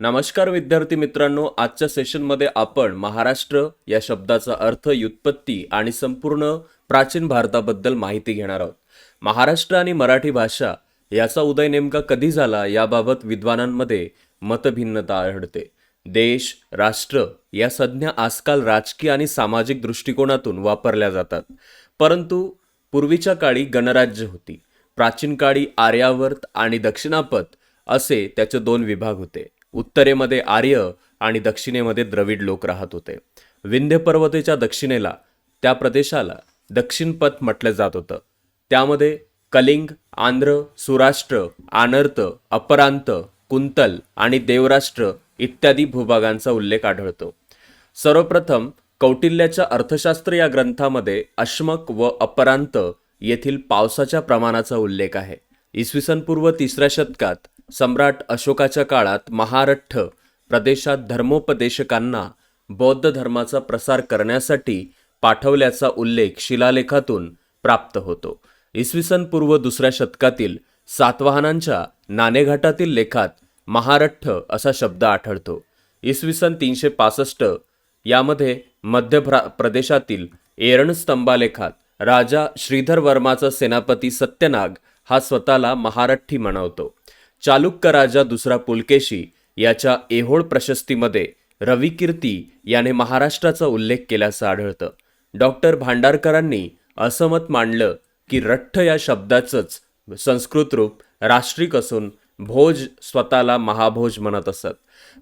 नमस्कार विद्यार्थी मित्रांनो आजच्या सेशनमध्ये आपण महाराष्ट्र या शब्दाचा अर्थ व्युत्पत्ती आणि संपूर्ण प्राचीन भारताबद्दल माहिती घेणार आहोत. महाराष्ट्र आणि मराठी भाषा याचा उदय नेमका कधी झाला याबाबत विद्वानांमध्ये मतभिन्नता आढळते. देश राष्ट्र या संज्ञा आजकाल राजकीय आणि सामाजिक दृष्टिकोनातून वापरल्या जातात. परंतु पूर्वीच्या काळी गणराज्य होती. प्राचीन काळी आर्यावर्त आणि दक्षिणापथ असे त्याचे दोन विभाग होते. उत्तरेमध्ये आर्य आणि दक्षिणेमध्ये द्रविड लोक राहत होते. विंध्य पर्वतेच्या दक्षिणेला त्या प्रदेशाला दक्षिणपथ म्हटलं जात होतं. त्यामध्ये कलिंग आंध्र सुराष्ट्र आनर्त अपरांत कुंतल आणि देवराष्ट्र इत्यादी भूभागांचा उल्लेख आढळतो. सर्वप्रथम कौटिल्याच्या अर्थशास्त्र या ग्रंथामध्ये अश्मक व अपरांत येथील पावसाच्या प्रमाणाचा उल्लेख आहे. इसवी सन पूर्व तिसऱ्या शतकात सम्राट अशोकाच्या काळात महारठ्ठ प्रदेशात धर्मोपदेशकांना बौद्ध धर्माचा प्रसार करण्यासाठी पाठवल्याचा उल्लेख शिलालेखातून प्राप्त होतो. इसवी सन पूर्व दुसऱ्या शतकातील सातवाहनांच्या नाणेघाटातील लेखात महारठ्ठ असा शब्द आढळतो. इसवी सन तीनशे पासष्ट यामध्ये मध्य प्रा प्रदेशातील एरण स्तंभालेखात राजा श्रीधर वर्माचा सेनापती सत्यनाग हा स्वतःला महारठ्ठी म्हणवतो. चालुक्य राजा दुसरा पुलकेशी याच्या एहोळ प्रशस्तीमध्ये रविकीर्ती याने महाराष्ट्राचा उल्लेख केल्याचं आढळतं. डॉक्टर भांडारकरांनी असं मत मांडलं की रठ्ठ या शब्दाचंच संस्कृत रूप राष्ट्रिक असून भोज स्वतःला महाभोज म्हणत असत.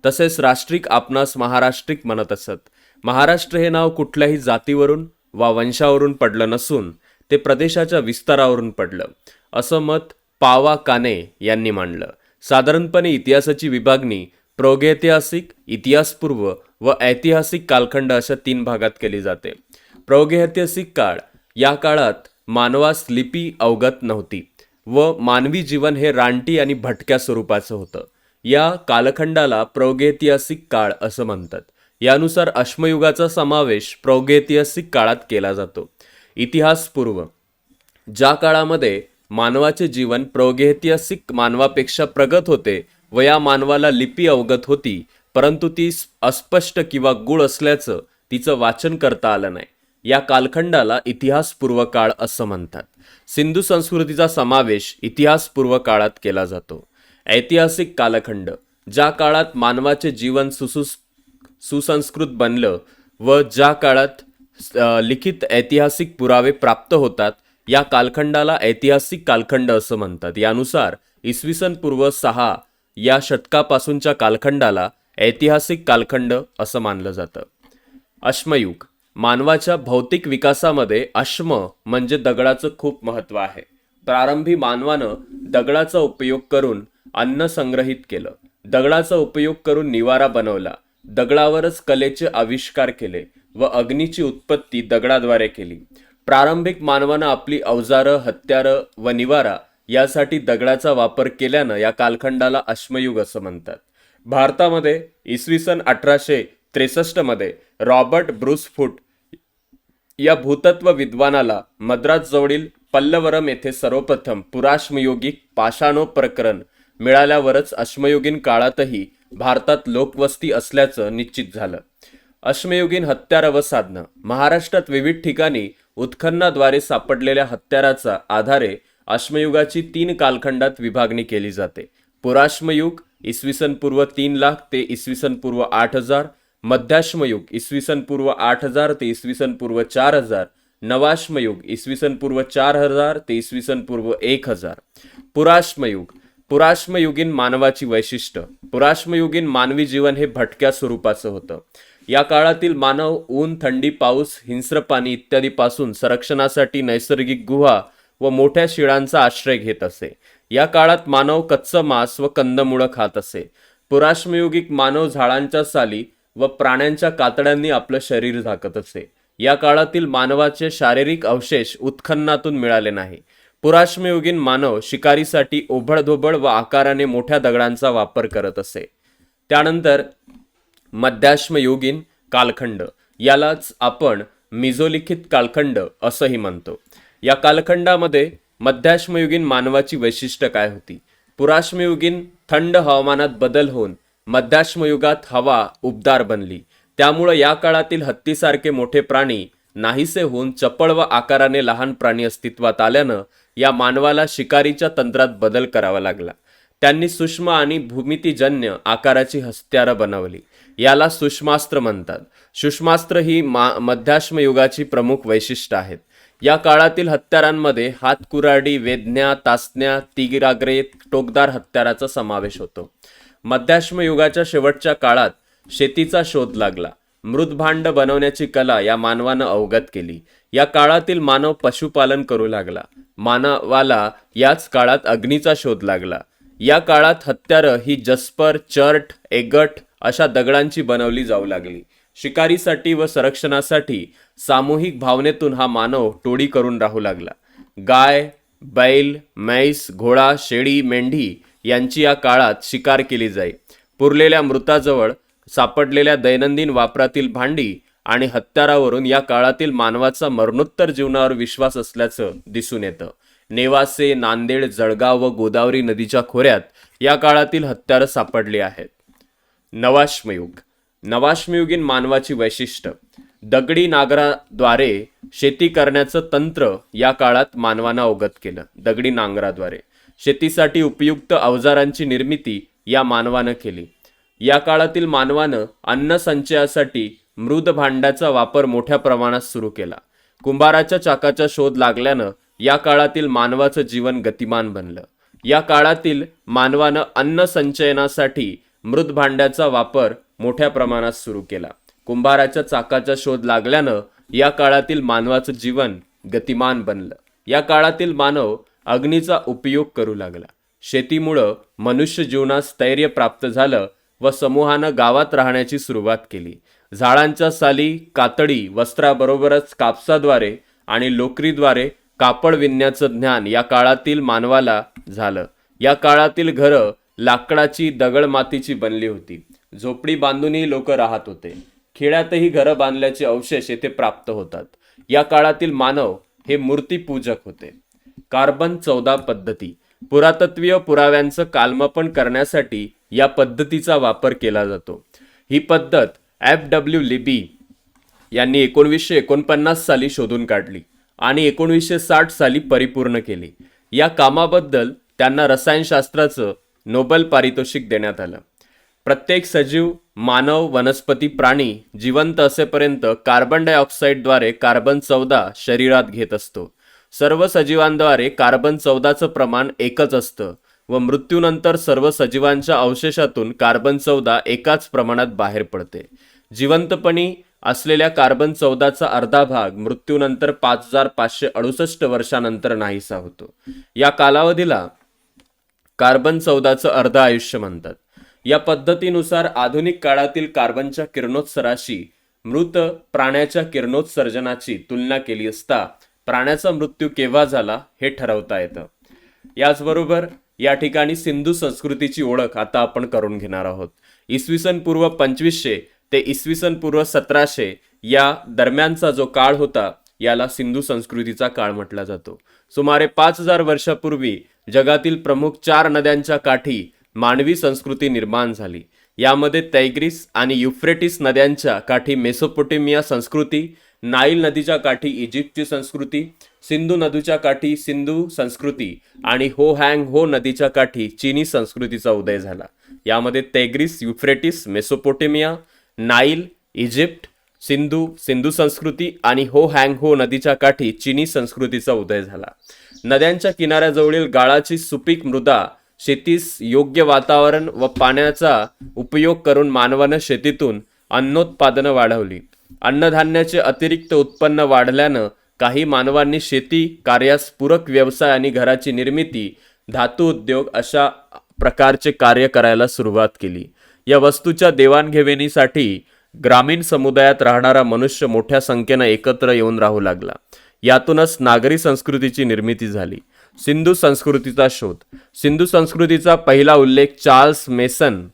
तसेच राष्ट्रिक आपणास महाराष्ट्रिक म्हणत असत. महाराष्ट्र हे नाव कुठल्याही जातीवरून वा वंशावरून पडलं नसून ते प्रदेशाच्या विस्तारावरून पडलं. असं मत पावा काने यांनी मांडलं. साधारणपणे इतिहासाची विभागणी प्रौगैतिहासिक इतिहासपूर्व व ऐतिहासिक कालखंड अशा तीन भागात केली जाते. प्रौगैतिहासिक काळ या काळात मानवास लिपी अवगत नव्हती व मानवी जीवन हे रानटी आणि भटक्या स्वरूपाचं होतं. या कालखंडाला प्रौगैतिहासिक काळ असं म्हणतात. यानुसार अश्मयुगाचा समावेश प्रौगैतिहासिक काळात केला जातो. इतिहासपूर्व ज्या काळामध्ये मानवाचे जीवन प्रौगैतिहासिक मानवापेक्षा प्रगत होते व या मानवाला लिपी अवगत होती परंतु ती अस्पष्ट किंवा गूढ असल्याचं तिचं वाचन करता आलं नाही. या कालखंडाला इतिहासपूर्व काळ असं म्हणतात. सिंधू संस्कृतीचा समावेश इतिहासपूर्व काळात केला जातो. ऐतिहासिक कालखंड ज्या काळात मानवाचे जीवन सुसुस सुसंस्कृत बनलं व ज्या काळात लिखित ऐतिहासिक पुरावे प्राप्त होतात या कालखंडाला ऐतिहासिक कालखंड असं म्हणतात. यानुसार इसवी सन पूर्व सहा या शतकापासूनच्या कालखंडाला ऐतिहासिक कालखंड असं मानलं जातं. अश्मयुग मानवाच्या भौतिक विकासामध्ये अश्म म्हणजे दगडाचं खूप महत्त्व आहे. प्रारंभी मानवानं दगडाचा उपयोग करून अन्न संग्रहित केलं. दगडाचा उपयोग करून निवारा बनवला. दगडावरच कलेचे आविष्कार केले व अग्नीची उत्पत्ती दगडाद्वारे केली. प्रारंभिक मानवानं आपली अवजारं हत्यारं व निवारा यासाठी दगडाचा वापर केल्यानं या कालखंडाला अश्मयुग असं म्हणतात. भारतामध्ये इसवी सन अठराशे त्रेसष्टमध्ये रॉबर्ट ब्रुसफूट या भूतत्व विद्वानाला मद्रासजवळील पल्लवरम येथे सर्वप्रथम पुराश्मयोगिक पाषाणो प्रकरण मिळाल्यावरच अश्मयुगीन काळातही भारतात लोकवस्ती असल्याचं निश्चित झालं. अश्मयुगीन हत्यारं व साधनं महाराष्ट्रात विविध ठिकाणी उत्खननाद्वारे सापडलेल्या हत्याराचा आधारे अश्मयुगाची तीन कालखंडात विभागणी केली जाते. पुराश्मयुग इसवी सन पूर्व तीन लाख ते इसवी सन पूर्व आठ हजार मध्याश्मयुग इसवी सन पूर्व आठ हजार ते इसवी सन पूर्व चार हजार नवाश्मयुग इसवी सन पूर्व चार हजार ते इसवी सन पूर्व एक हजार. पुराश्मयुग पुराश्मयुगीन मानवाची वैशिष्ट्य. पुराश्मयुगीन मानवी जीवन हे भटक्या स्वरूपाचं होतं. या काळातील मानव ऊन थंडी पाऊस हिंस्र पाणी इत्यादीपासून संरक्षणासाठी नैसर्गिक गुहा व मोठ्या शिळांचा आश्रय घेत असे. या काळात मानव कच्चं मांस व कंदमुळं खात असे. पुराश्मयुगिक मानव झाडांच्या साली व प्राण्यांच्या कातड्यांनी आपलं शरीर झाकत असे. या काळातील मानवाचे शारीरिक अवशेष उत्खननातून मिळाले नाही. पुराश्मयुगीन मानव शिकारीसाठी ओबडधोबड व आकाराने मोठ्या दगडांचा वापर करत असे. त्यानंतर मध्याश्मयुगीन कालखंड. यालाच आपण मिझोलिखित कालखंड असंही म्हणतो. या कालखंडामध्ये मध्याश्मयुगीन मानवाची वैशिष्ट्य काय होती? पुराश्मयुगीन थंड हवामानात बदल होऊन मध्याश्मयुगात हवा उबदार बनली. त्यामुळं या काळातील हत्तीसारखे मोठे प्राणी नाहीसे होऊन चपळ व आकाराने लहान प्राणी अस्तित्वात आल्यानं या मानवाला शिकारीच्या तंत्रात बदल करावा लागला. त्यांनी सूक्ष्म आणि भूमितीजन्य आकाराची हत्यारं बनवली. याला सूक्ष्मास्त्र म्हणतात. सूक्ष्मास्त्र ही मा मध्याश्म युगाची प्रमुख वैशिष्ट्य आहेत. या काळातील हत्यारांमध्ये हातकुराडी वेदन्या तासन्या तिगिराग्रे टोकदार हत्याराचा समावेश होतो. मध्याश्म युगाच्या शेवटच्या काळात शेतीचा शोध लागला. मृदभांड बनवण्याची कला या मानवानं अवगत केली. या काळातील मानव पशुपालन करू लागला. मानवाला याच काळात अग्नीचा शोध लागला. या काळात हत्यारं ही जस्पर चर्ट एगट अशा दगडांची बनवली जाऊ लागली. शिकारीसाठी व संरक्षणासाठी सामूहिक भावनेतून हा मानव टोळी करून राहू लागला. गाय बैल म्हैस घोडा शेळी मेंढी यांची या काळात शिकार केली जाई. पुरलेल्या मृताजवळ सापडलेल्या दैनंदिन वापरातील भांडी आणि हत्यारावरून या काळातील मानवाचा मरणोत्तर जीवनावर विश्वास असल्याचं दिसून येतं. नेवासे नांदेड जळगाव व गोदावरी नदीच्या खोऱ्यात या काळातील हत्यारं सापडली आहेत. नवाश्मयुग नवाश्मयुगीन मानवाची वैशिष्ट्य. दगडी नांगराद्वारे शेती करण्याचं तंत्र या काळात मानवानं अवगत केलं. दगडी नांगराद्वारे. शेतीसाठी उपयुक्त अवजारांची निर्मिती या मानवानं केली. या काळातील मानवानं अन्न संचयासाठी मृद भांड्याचा वापर मोठ्या प्रमाणात सुरू केला. कुंभाराच्या चाकाचा शोध लागल्यानं या काळातील मानवाचं जीवन गतिमान बनलं. या काळातील मानवानं अन्न संचयनासाठी मृदभांड्याचा वापर मोठ्या प्रमाणात सुरू केला. कुंभाराच्या चाकाचा शोध लागल्यानं या काळातील मानवाचं जीवन गतिमान बनलं. या काळातील मानव अग्नीचा उपयोग करू लागला. शेतीमुळं मनुष्य जीवनास स्थैर्य प्राप्त झालं व समूहानं गावात राहण्याची सुरुवात केली. झाडांच्या साली कातडी वस्त्राबरोबरच कापसाद्वारे आणि लोकरीद्वारे कापड विणण्याचं ज्ञान या काळातील मानवाला झालं. या काळातील घरं लाकडाची दगड मातीची बनली होती. झोपडी बांधूनही लोक राहत होते. खेड्यातही घरं बांधल्याचे अवशेष येथे प्राप्त होतात. या काळातील मानव हे मूर्तीपूजक होते. कार्बन चौदा पद्धती. पुरातत्वीय पुराव्यांचं कालमापन करण्यासाठी या पद्धतीचा वापर केला जातो. ही पद्धत एफ डब्ल्यू लिबी यांनी एकोणवीसशे एकोणपन्नास साली शोधून काढली. आणि एकोणीसशे साठ साली परिपूर्ण केली. या कामाबद्दल त्यांना रसायनशास्त्राचं नोबेल पारितोषिक देण्यात आलं. प्रत्येक सजीव मानव वनस्पती प्राणी जिवंत असेपर्यंत कार्बन डायऑक्साईडद्वारे कार्बन चौदा शरीरात घेत असतो. सर्व सजीवांद्वारे कार्बन चौदाचं प्रमाण एकच असतं व मृत्यूनंतर सर्व सजीवांच्या अवशेषातून कार्बन चौदा एकाच प्रमाणात बाहेर पडते. जिवंतपणी असलेल्या कार्बन चौदाचा अर्धा भाग मृत्यूनंतर पाच हजार पाचशे अडुसष्ट वर्षानंतर नाहीसा होतो. या कालावधीला कार्बन चौदाचं अर्ध आयुष्य म्हणतात. या पद्धतीनुसार आधुनिक काळातील कार्बनच्या किरणोत्सराशी मृत प्राण्याच्या किरणोत्सर्जनाची तुलना केली असता प्राण्याचा मृत्यू केव्हा झाला हे ठरवता येतं. याचबरोबर या ठिकाणी सिंधू संस्कृतीची ओळख आता आपण करून घेणार आहोत. इसवी सन पूर्व पंचवीसशे ते इसवी सन पूर्व सतराशे या दरम्यानचा जो काळ होता याला सिंधू संस्कृतीचा काळ म्हटला जातो. सुमारे पाच हजार वर्षापूर्वी जगातील प्रमुख चार नद्यांच्या काठी मानवी संस्कृती निर्माण झाली. यामध्ये तैग्रिस आणि युफ्रेटिस नद्यांच्या काठी मेसोपोटेमिया संस्कृती नाईल नदीच्या काठी इजिप्तची संस्कृती सिंधू नदीच्या काठी सिंधू संस्कृती आणि हो हँग हो नदीच्या काठी चीनी संस्कृतीचा उदय झाला. यामध्ये Tigris Euphrates Mesopotamia Nile Egypt Sindhu Sindhu संस्कृती आणि हो हँग हो नदीच्या काठी चिनी संस्कृतीचा उदय झाला. नद्यांच्या किनाऱ्याजवळील गाळाची सुपीक मृदा शेतीस योग्य वातावरण व पाण्याचा उपयोग करून मानवानं शेतीतून अन्नोत्पादनं वाढवली. अन्नधान्याचे अतिरिक्त उत्पन्न वाढल्यानं काही मानवांनी शेती कार्यास पूरक व्यवसाय आणि घराची निर्मिती धातू उद्योग अशा प्रकारचे कार्य करायला सुरुवात केली. या वस्तूच्या देवाणघेवाणीसाठी ग्रामीण समुदायात राहणारा मनुष्य मोठ्या संख्येनं एकत्र येऊन राहू लागला. यातूनच नागरी संस्कृतीची निर्मिती झाली. सिंधू संस्कृतीचा शोध. सिंधू संस्कृतीचा पहिला उल्लेख चार्ल्स मेसन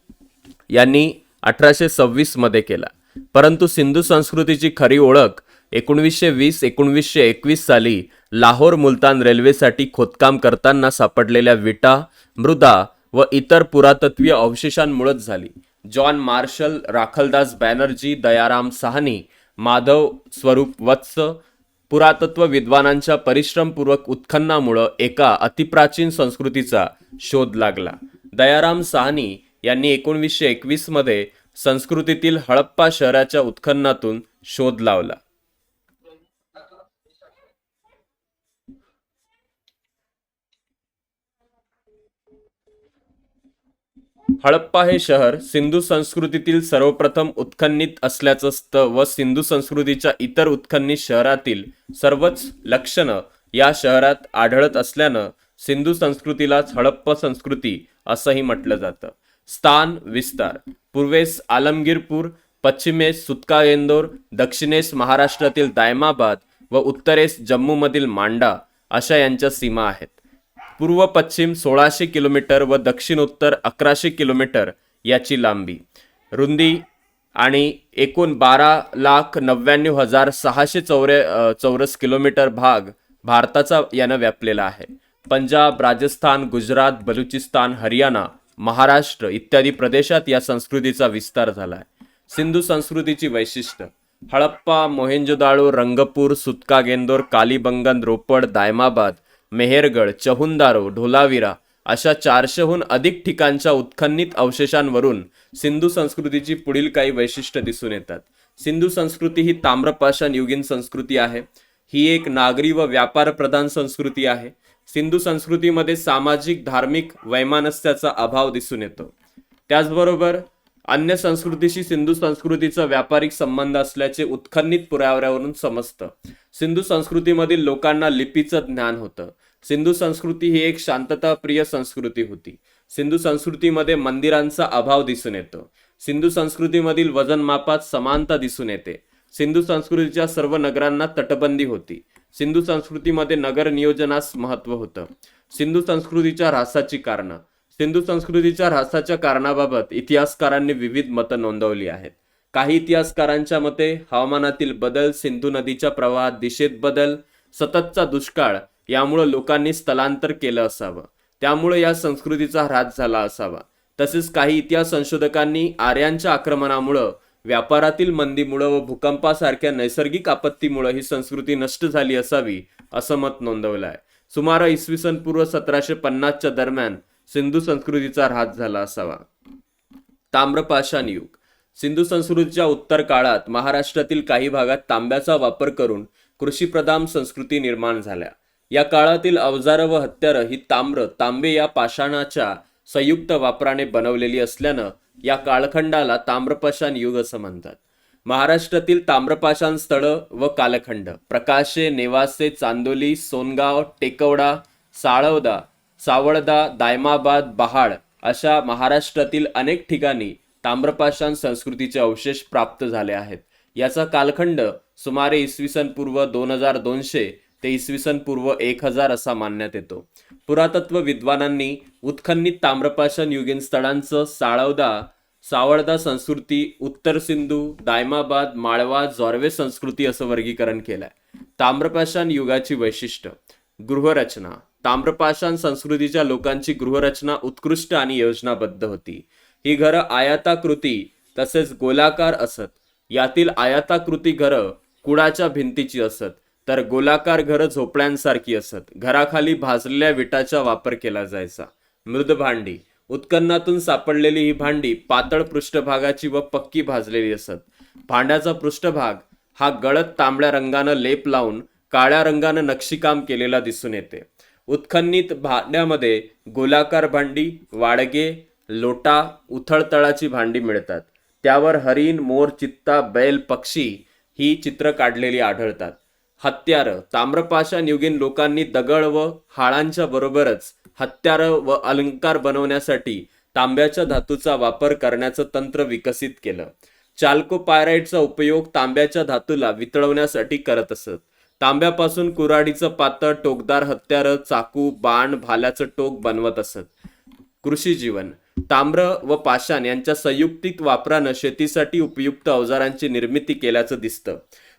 यांनी अठराशे सव्वीसमध्ये केला. परंतु सिंधू संस्कृतीची खरी ओळख एकोणवीसशे वीस एकोणवीसशे एकवीस साली लाहोर मुलतान रेल्वेसाठी खोदकाम करताना सापडलेल्या विटा मृदा व इतर पुरातत्वीय अवशेषांमुळेच झाली. जॉन मार्शल राखलदास बॅनर्जी दयाराम साहनी माधव स्वरूप वत्स पुरातत्व विद्वानांच्या परिश्रमपूर्वक उत्खननामुळं एका अतिप्राचीन संस्कृतीचा शोध लागला. दयाराम साहनी यांनी एकोणवीसशे एकवीसमध्ये संस्कृतीतील हडप्पा शहराच्या उत्खननातून शोध लावला. हडप्पा हे शहर सिंधू संस्कृतीतील सर्वप्रथम उत्खननित असल्याचं असतं व सिंधू संस्कृतीच्या इतर उत्खननित शहरातील सर्वच लक्षणं या शहरात आढळत असल्यानं सिंधू संस्कृतीलाच हडप्पा संस्कृती असंही म्हटलं जातं. स्थान विस्तार. पूर्वेस आलमगीरपूर पश्चिमेस सुतकागेंदोर दक्षिणेस महाराष्ट्रातील दायमाबाद व उत्तरेस जम्मूमधील मांडा अशा यांच्या सीमा आहेत. पूर्व पश्चिम सोळाशे किलोमीटर व दक्षिण उत्तर अकराशे किलोमीटर याची लांबी. रुंदी आणि एकूण बारा लाख नव्याण्णव हजार सहाशे चौरे चौरस किलोमीटर भाग भारताचा यानं व्यापलेला आहे. पंजाब राजस्थान गुजरात बलुचिस्तान हरियाणा महाराष्ट्र इत्यादी प्रदेशात या संस्कृतीचा विस्तार झाला आहे सिंधू संस्कृतीची वैशिष्ट्य. हळप्पा मोहेंजोदाळो रंगपूर सुतकागेंदोर कालीबंगन रोपड दायमाबाद मेहेरगड चहुंदारो ढोलावीरा अशा चारशेहून अधिक ठिकाणच्या उत्खनित अवशेषांवरून सिंधू संस्कृतीची पुढील काही वैशिष्ट्य दिसून येतात. सिंधू संस्कृती ही ताम्रपाषाण युगीन संस्कृती आहे. ही एक नागरी व व्यापार प्रधान संस्कृती आहे. सिंधू संस्कृतीमध्ये सामाजिक धार्मिक वैमानस्याचा अभाव दिसून येतो. त्याचबरोबर अन्य संस्कृतीशी सिंधू संस्कृतीचा व्यापारिक संबंध असल्याचे उत्खनित पुराव्यावरून समजतं. सिंधू संस्कृतीमधील लोकांना लिपीचं ज्ञान होतं. सिंधू संस्कृती ही एक शांतताप्रिय संस्कृती होती. सिंधू संस्कृतीमध्ये मंदिरांचा अभाव दिसून येतो. सिंधू संस्कृतीमधील वजनमापात समानता दिसून येते. सिंधू संस्कृतीच्या सर्व नगरांना तटबंदी होती. सिंधू संस्कृतीमध्ये नगर नियोजनास महत्त्व होतं. सिंधू संस्कृतीच्या ऱ्हासाची कारणं. सिंधू संस्कृतीच्या ऱ्हासाच्या कारणाबाबत इतिहासकारांनी विविध मतं नोंदवली आहेत. काही इतिहासकारांच्या मते हवामानातील बदल सिंधू नदीच्या प्रवाहात दिशेत बदल सततचा दुष्काळ यामुळं लोकांनी स्थलांतर केलं असावं. त्यामुळे या संस्कृतीचा ऱ्हास झाला असावा. तसेच काही इतिहास संशोधकांनी आर्यांच्या आक्रमणामुळं व्यापारातील मंदीमुळं व भूकंपासारख्या नैसर्गिक आपत्तीमुळं ही संस्कृती नष्ट झाली असावी असं मत नोंदवलं आहे सुमारे इसवी सन पूर्व सतराशे पन्नासच्या दरम्यान सिंधू संस्कृतीचा ऱ्हास झाला असावा. ताम्रपाषाण युग सिंधू संस्कृतीच्या उत्तर काळात महाराष्ट्रातील काही भागात तांब्याचा वापर करून कृषीप्रधान संस्कृती निर्माण झाल्या. या काळातील अवजारं व हत्यारं ही ताम्र तांबे या पाषाणाच्या संयुक्त वापराने बनवलेली असल्यानं या कालखंडाला ताम्रपाषाण युग असं म्हणतात. महाराष्ट्रातील ताम्रपाषाण स्थळं व कालखंड. प्रकाशे नेवासे चांदोली सोनगाव टेकवडा साळवदा सावळदा दायमाबाद बहाड अशा महाराष्ट्रातील अनेक ठिकाणी ताम्रपाषाण संस्कृतीचे अवशेष प्राप्त झाले आहेत. याचा कालखंड सुमारे इसवी सन पूर्व दोन हजार दोनशे ते इसवी सन पूर्व एक हजार असा मानण्यात येतो. पुरातत्व विद्वानांनी उत्खननित ताम्रपाषाण युगीन स्थळांचं साळवदा सावळदा संस्कृती उत्तर सिंधू दायमाबाद माळवा जॉर्वे संस्कृती असं वर्गीकरण केलंय. ताम्रपाषाण युगाची वैशिष्ट्य. गृहरचना. ताम्रपाषाण संस्कृतीच्या लोकांची गृहरचना उत्कृष्ट आणि योजनाबद्ध होती. ही घरं आयताकृती तसेच गोलाकार असत. यातील आयताकृती घरं कुडाच्या भिंतीची असत तर गोलाकार घरं झोपड्यांसारखी असत. घराखाली भाजलेल्या विटाचा वापर केला जायचा. मृद भांडी. उत्खननातून सापडलेली ही भांडी पातळ पृष्ठभागाची व पक्की भाजलेली असत. भांड्याचा पृष्ठभाग हा गळत तांबड्या रंगानं लेप लावून काळ्या रंगानं नक्षीकाम केलेला दिसून येते. उत्खनित भांड्यामध्ये गोलाकार भांडी वाडगे लोटा उथळतळाची भांडी मिळतात. त्यावर हरिण मोर चित्ता बैल पक्षी ही चित्र काढलेली आढळतात. हत्यारं ताम्रपाषाण युगीन लोकांनी दगड व हाळांच्या बरोबरच हत्यारं व अलंकार बनवण्यासाठी तांब्याच्या धातूचा वापर करण्याचं तंत्र विकसित केलं. चाल्कोपायराइटचा उपयोग तांब्याच्या धातूला वितळवण्यासाठी करत असत. तांब्यापासून कुऱ्हाडीचं पातळ टोकदार हत्यारं चाकू बाण भाल्याचं टोक बनवत असत. कृषी जीवन. ताम्र व पाषाण यांच्या संयुक्तिक वापरानं शेतीसाठी उपयुक्त अवजारांची निर्मिती केल्याचं दिसतं.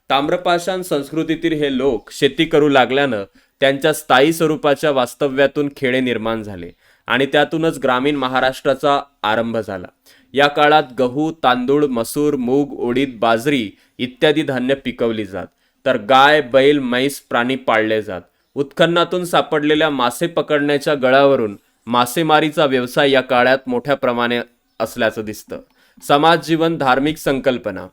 ताम्रपाषाण संस्कृतीतील हे लोक शेती करू लागल्यानं त्यांच्या स्थायी स्वरूपाच्या वास्तव्यातून खेडे निर्माण झाले आणि त्यातूनच ग्रामीण महाराष्ट्राचा आरंभ झाला. या काळात गहू तांदूळ मसूर मूग उडीद बाजरी इत्यादी धान्य पिकवली जात. तर गाय बैल म्हैस प्राणी पाळले जात. उत्खननातून सापडलेल्या मासे पकडण्याच्या गळावरून मासेमारीचा व्यवसाय या काळात मोठ्या प्रमाणे असल्याचं दिसतं. समाज जीवन धार्मिक संकल्पना.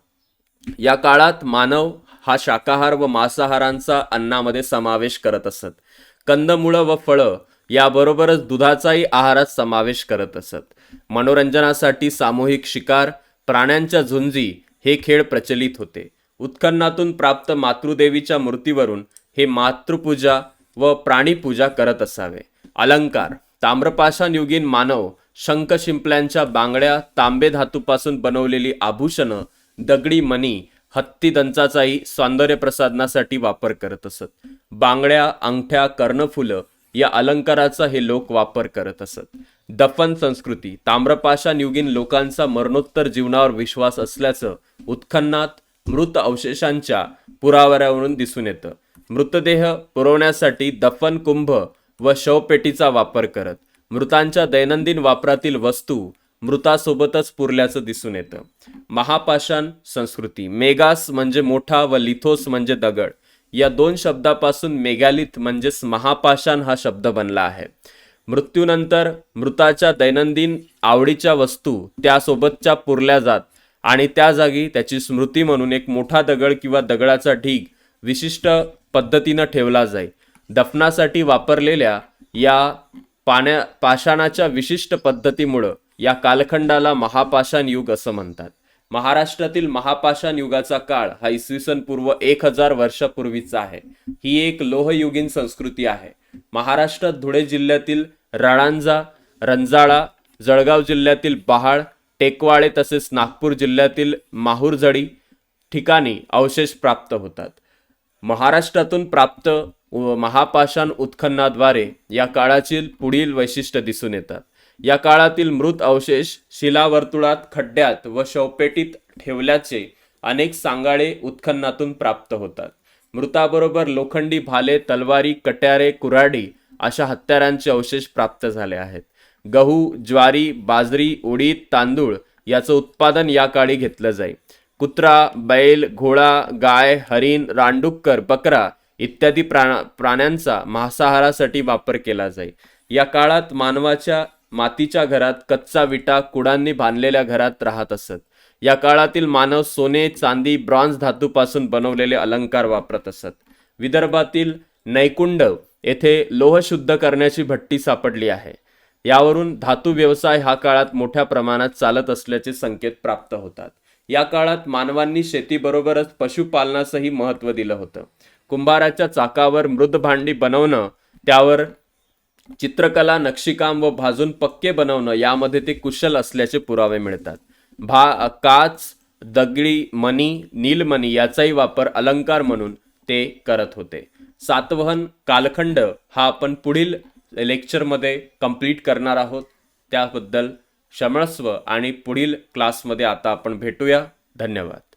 या काळात मानव हा शाकाहार व मांसाहारांचा अन्नामध्ये समावेश करत असत. कंदमुळं व फळं याबरोबरच दुधाचाही आहारात समावेश करत असत. मनोरंजनासाठी सामूहिक शिकार प्राण्यांच्या झुंजी हे खेळ प्रचलित होते. उत्खननातून प्राप्त मातृदेवीच्या मूर्तीवरून हे मातृपूजा व प्राणीपूजा करत असावे. अलंकार ताम्रपाषाण युगीन मानव शंख शिंपल्यांच्या बांगड्या तांबे धातूपासून बनवलेली आभूषणं दगडी मणी हत्ती दंचाचाही सौंदर्य वापर करत असत. बांगड्या अंगठ्या कर्णफुलं या अलंकाराचा हे लोक वापर करत असत. दफन संस्कृती ताम्रपाषाण युगीन लोकांचा मरणोत्तर जीवनावर विश्वास असल्याचं उत्खननात मृत अवशेषांच्या पुराव्यावरून दिसून येतं. मृतदेह पुरवण्यासाठी दफन कुंभ व शवपेटीचा वापर करत मृतांच्या दैनंदिन वापरातील वस्तू मृतासोबतच पुरल्याचं दिसून येतं. महापाषाण संस्कृती मेगास म्हणजे मोठा व लिथोस म्हणजे दगड या दोन शब्दापासून मेगालिथ म्हणजेच महापाषाण हा शब्द बनला आहे. मृत्यूनंतर मृताच्या दैनंदिन आवडीच्या वस्तू त्यासोबतच्या पुरल्या जात आणि त्या जागी त्याची स्मृती म्हणून एक मोठा दगड किंवा दगडाचा ढीग विशिष्ट पद्धतीनं ठेवला जाई. दफनासाठी वापरलेल्या या पाण्या पाषाणाच्या विशिष्ट पद्धतीमुळं या कालखंडाला महापाषाण युग असं म्हणतात. महाराष्ट्रातील महापाषाण युगाचा काळ हा इसवी सन पूर्व एक हजार वर्षापूर्वीचा आहे. ही एक लोहयुगीन संस्कृती आहे. महाराष्ट्रात धुळे जिल्ह्यातील रणांजा रंजाळा जळगाव जिल्ह्यातील बहाळ टेकवाळे तसेच नागपूर जिल्ह्यातील माहूरजडी ठिकाणी अवशेष प्राप्त होतात. महाराष्ट्रातून प्राप्त व महापाषाण उत्खननाद्वारे या काळातील पुढील वैशिष्ट्य दिसून येतात. या काळातील मृत अवशेष शिलावर्तुळात खड्ड्यात व शवपेटीत ठेवल्याचे अनेक सांगाळे उत्खननातून प्राप्त होतात. मृताबरोबर लोखंडी भाले तलवारी कट्यारे कुऱ्हाडी अशा हत्यारांचे अवशेष प्राप्त झाले आहेत. गहू ज्वारी बाजरी उडीद तांदूळ याचं उत्पादन या काळी घेतलं जाई. कुत्रा बैल घोडा गाय हरिण रांडुक्कर बकरा इत्यादी प्राण प्राण्यांचा मांसाहारासाठी वापर केला जाई. या काळात मानवाच्या मातीच्या घरात कच्चा विटा कुडांनी बांधलेल्या घरात राहत असत. या काळातील मानव सोने चांदी ब्रॉन्झ धातूपासून बनवलेले अलंकार वापरत असत. विदर्भातील नैकुंड येथे लोह शुद्ध करण्याची भट्टी सापडली आहे. यावरून धातू व्यवसाय हा काळात मोठ्या प्रमाणात चालत असल्याचे संकेत प्राप्त होतात. या काळात मानवांनी शेतीबरोबरच पशुपालनासही महत्त्व दिलं होतं. कुंभाराच्या चाकावर मृदभांडी बनवणं त्यावर चित्रकला नक्षीकाम व भाजून पक्के बनवणं यामध्ये ते कुशल असल्याचे पुरावे मिळतात. भा काच दगडी मणी नीलमणी याचाही वापर अलंकार म्हणून ते करत होते. सातवहन कालखंड हा आपण पुढील लेक्चरमध्ये कंप्लीट करणार आहोत. त्याबद्दल क्षमस्व आणि पुढील क्लासमध्ये आता आपण भेटूया. धन्यवाद.